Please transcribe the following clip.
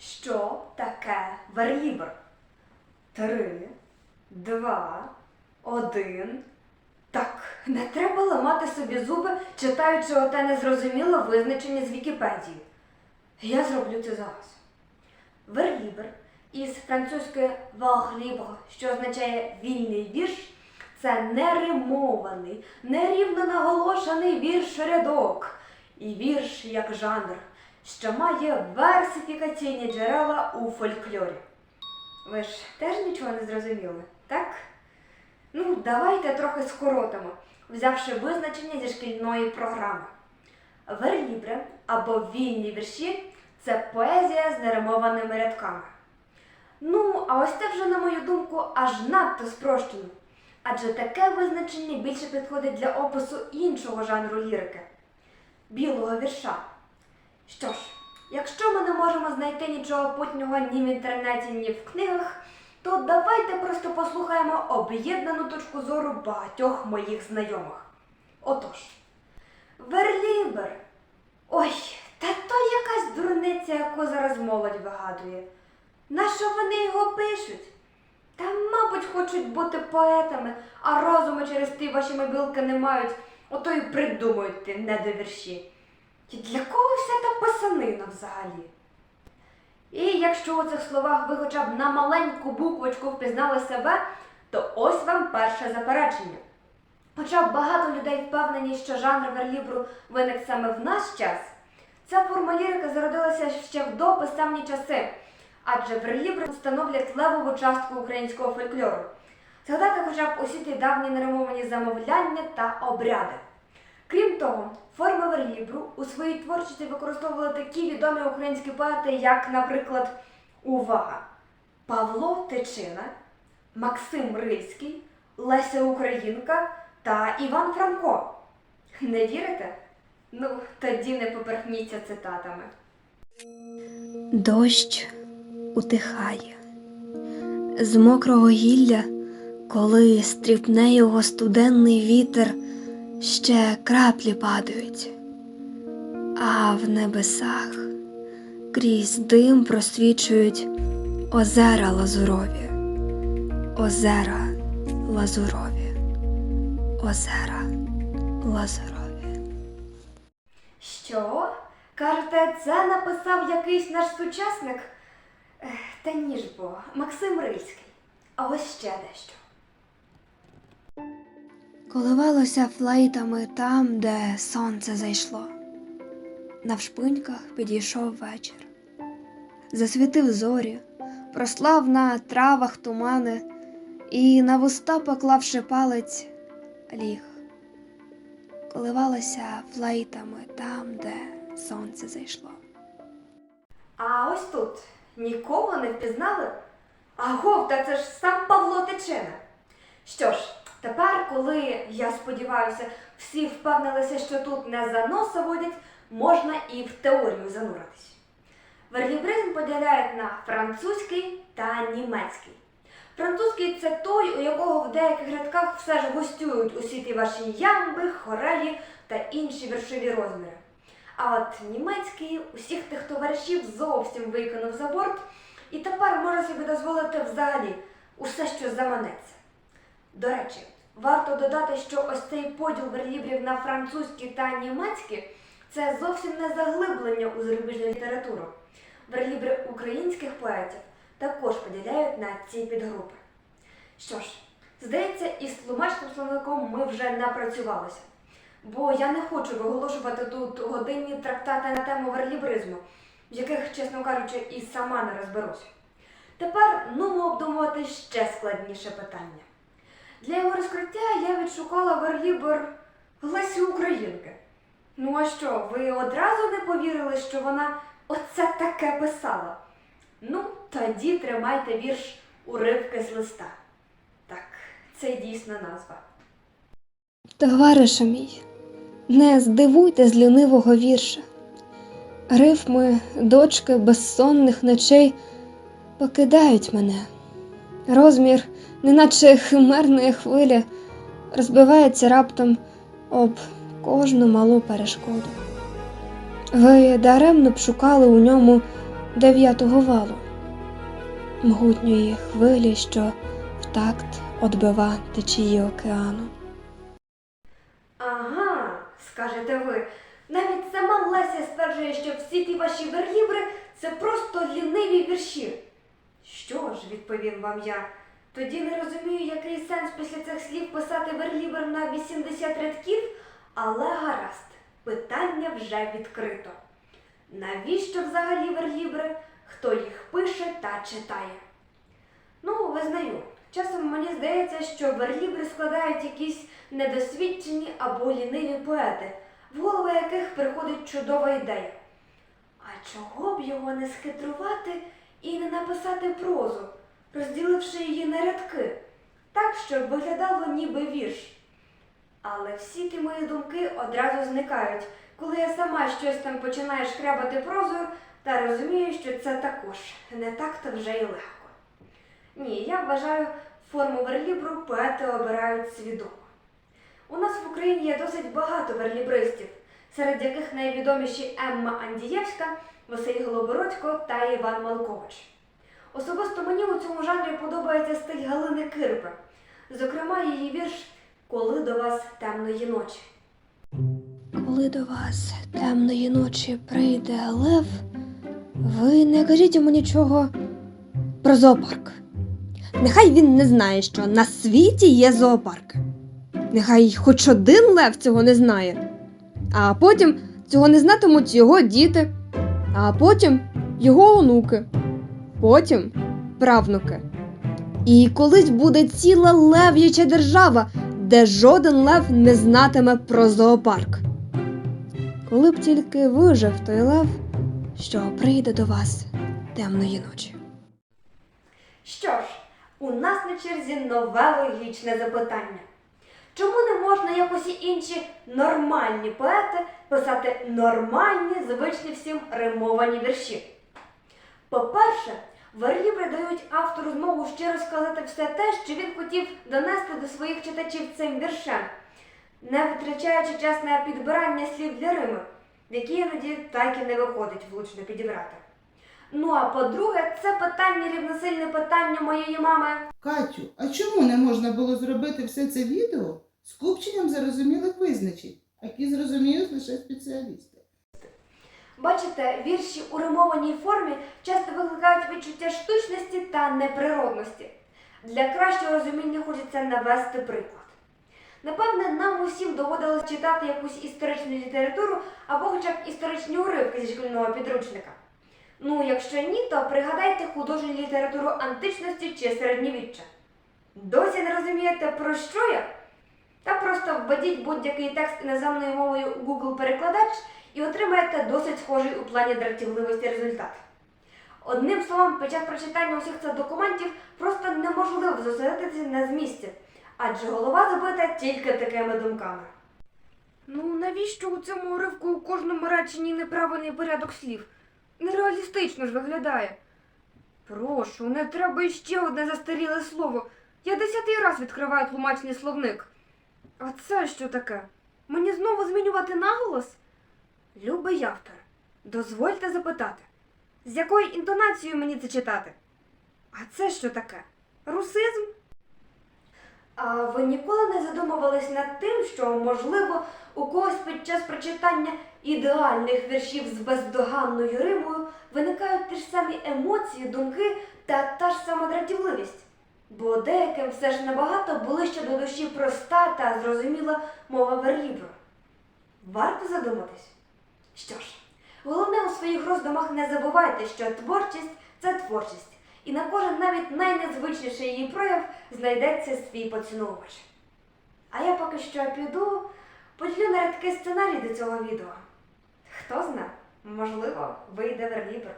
Що таке верлібр? Три, два, один. Так, не треба ламати собі зуби, читаючи оте незрозуміле визначення з Вікіпедії. Я зроблю це зараз. Верлібр із французької «vers що означає вільний вірш, це неримований, нерівно наголошений вірш рядок. І вірш як жанр, що має версифікаційні джерела у фольклорі. Ви ж теж нічого не зрозуміли, так? Ну, давайте трохи скоротимо, взявши визначення зі шкільної програми. Верлібре або вільні вірші це поезія з неримованими рядками. Ну, а ось це вже, на мою думку, аж надто спрощено. Адже таке визначення більше підходить для опису іншого жанру лірики білого вірша. Що ж, якщо ми не можемо знайти нічого путнього ні в інтернеті, ні в книгах, то давайте просто послухаємо об'єднану точку зору багатьох моїх знайомих. Отож, Верлібер. Ой, та то якась дурниця, яку зараз молодь вигадує. Нащо вони його пишуть? Та, мабуть, хочуть бути поетами, а розуму через ті ваші мобілки не мають, ото й придумують ті недовірші. І для кого вся та писанина взагалі? І якщо у цих словах ви хоча б на маленьку буквочку впізнали себе, то ось вам перше заперечення. Хоча багато людей впевнені, що жанр верлібру виник саме в наш час, ця форма лірики зародилася ще в дописавні часи, адже верлібри становлять левову частку українського фольклору. Згадати хоча б усі ті давні неримовані замовляння та обряди. Крім того, форми верлібру у своїй творчості використовували такі відомі українські поети, як, наприклад, Увага! Павло Тичина, Максим Рильський, Леся Українка та Іван Франко. Не вірите? Ну, тоді не поперхніться цитатами. Дощ утихає. З мокрого гілля, коли стріпне його студенний вітер, ще краплі падають, а в небесах крізь дим просвічують озера лазурові, озера лазурові, озера лазурові. Що? Кажете, це написав якийсь наш сучасник? Та ні ж бо, Максим Рильський. А ось ще дещо. Коливалося флейтами там, де сонце зайшло. Навшпиньках підійшов вечір. Засвітив зорі, прослав на травах тумани і на вуста, поклавши палець, ліг. Коливалося флейтами там, де сонце зайшло. А ось тут нікого не впізнали? Агов, та це ж сам Павло Тичина. Що ж, тепер, коли, я сподіваюся, всі впевнилися, що тут не за носа водять, можна і в теорію зануритись. Верлібризм поділяють на французький та німецький. Французький це той, у якого в деяких рядках все ж гостюють усі ті ваші ямби, хореї та інші віршові розміри. А от німецький усіх тих товаришів зовсім викинув за борт і тепер може собі дозволити взагалі усе, що заманеться. До речі, варто додати, що ось цей поділ верлібрів на французькі та німецькі це зовсім не заглиблення у зарубіжну літературу. Верлібри українських поетів також поділяють на ці підгрупи. Що ж, здається, із тлумачним словником ми вже напрацювалися. Бо я не хочу виголошувати тут годинні трактати на тему верлібризму, в яких, чесно кажучи, і сама не розберусь. Тепер нумо обдумувати ще складніше питання. Для його розкриття я відшукала верлібр Лесі Українки. Ну а що, ви одразу не повірили, що вона оце таке писала? Ну, тоді тримайте вірш уривки з листа. Так, це дійсна назва. Товариша мій, не здивуйте з лінивого вірша. Рифми, дочки безсонних ночей покидають мене. Розмір, неначе химерної хвилі, розбивається раптом об кожну малу перешкоду. Ви даремно б шукали у ньому дев'ятого валу, могутньої хвилі, що в такт одбива течії океану. Ага, скажете ви. Навіть сама Леся стверджує, що всі ті ваші верлібри це просто ліниві вірші. Що відповім вам я. Тоді не розумію, який сенс після цих слів писати верлібр на 80 рядків, але гаразд, питання вже відкрито. Навіщо взагалі верлібри? Хто їх пише та читає? Ну, визнаю, часом мені здається, що верлібри складають якісь недосвідчені або ліниві поети, в голови яких приходить чудова ідея. А чого б його не схитрувати і не написати прозу, розділивши її на рядки, так, щоб виглядало ніби вірш. Але всі ті мої думки одразу зникають, коли я сама щось там починаю шкрябати прозою та розумію, що це також не так-то вже й легко. Ні, я вважаю, форму верлібру поети обирають свідомо. У нас в Україні є досить багато верлібристів, серед яких найвідоміші Емма Андієвська, Василь Голобородько та Іван Малкович. Особисто мені у цьому жанрі подобається стиль Галини Кирпи, зокрема її вірш Коли до вас темної ночі. Коли до вас темної ночі прийде лев, ви не кажіть йому нічого про зоопарк. Нехай він не знає, що на світі є зоопарк. Нехай хоч один лев цього не знає. А потім цього не знатимуть його діти, а потім його онуки, потім правнуки. І колись буде ціла лев'яча держава, де жоден лев не знатиме про зоопарк. Коли б тільки вижив той лев, що прийде до вас темної ночі. Що ж, у нас на черзі нове логічне запитання. Чому не можна, як усі інші нормальні поети, писати нормальні, звичні всім римовані вірші? По-перше, верлібри дають автору змогу щиро сказати все те, що він хотів донести до своїх читачів цим віршем, не витрачаючи час на підбирання слів для рими, які іноді так і не виходить влучно підібрати. Ну а по-друге, це питання рівносильне питанню моєї мами. Катю, а чому не можна було зробити все це відео з купченням зарозумілих визначень, які зрозуміють лише спеціалісти? Бачите, вірші у римованій формі часто викликають відчуття штучності та неприродності. Для кращого розуміння хочеться навести приклад. Напевне, нам усім доводилось читати якусь історичну літературу або хоча б історичні уривки зі шкільного підручника. Ну, якщо ні, то пригадайте художню літературу античності чи середньовіччя. Досі не розумієте, про що я? Та просто введіть будь-який текст іноземною мовою у Google перекладач і отримаєте досить схожий у плані дратівливості результат. Одним словом, під час прочитання усіх цих документів просто неможливо зосередитися на змісті, адже голова забита тільки такими думками. Ну, навіщо у цьому уривку у кожному реченні неправильний порядок слів? Нереалістично ж виглядає. Прошу, не треба іще одне застаріле слово. Я десятий раз відкриваю тлумачний словник. А це що таке? Мені знову змінювати наголос? Любий автор, дозвольте запитати, з якою інтонацією мені це читати? А це що таке? Русизм? А ви ніколи не задумувались над тим, що, можливо, у когось під час прочитання ідеальних віршів з бездоганною римою виникають ті ж самі емоції, думки та та ж сама дратівливість? Бо деяким все ж набагато ближче до душі проста та зрозуміла мова верлібру. Варто задуматись. Що ж, головне у своїх роздумах не забувайте, що творчість це творчість, і на кожен навіть найнезвичніший її прояв знайдеться свій поціновувач. А я поки що піду, поділю на рядки сценарій до цього відео. Хто зна, можливо, вийде верлібр.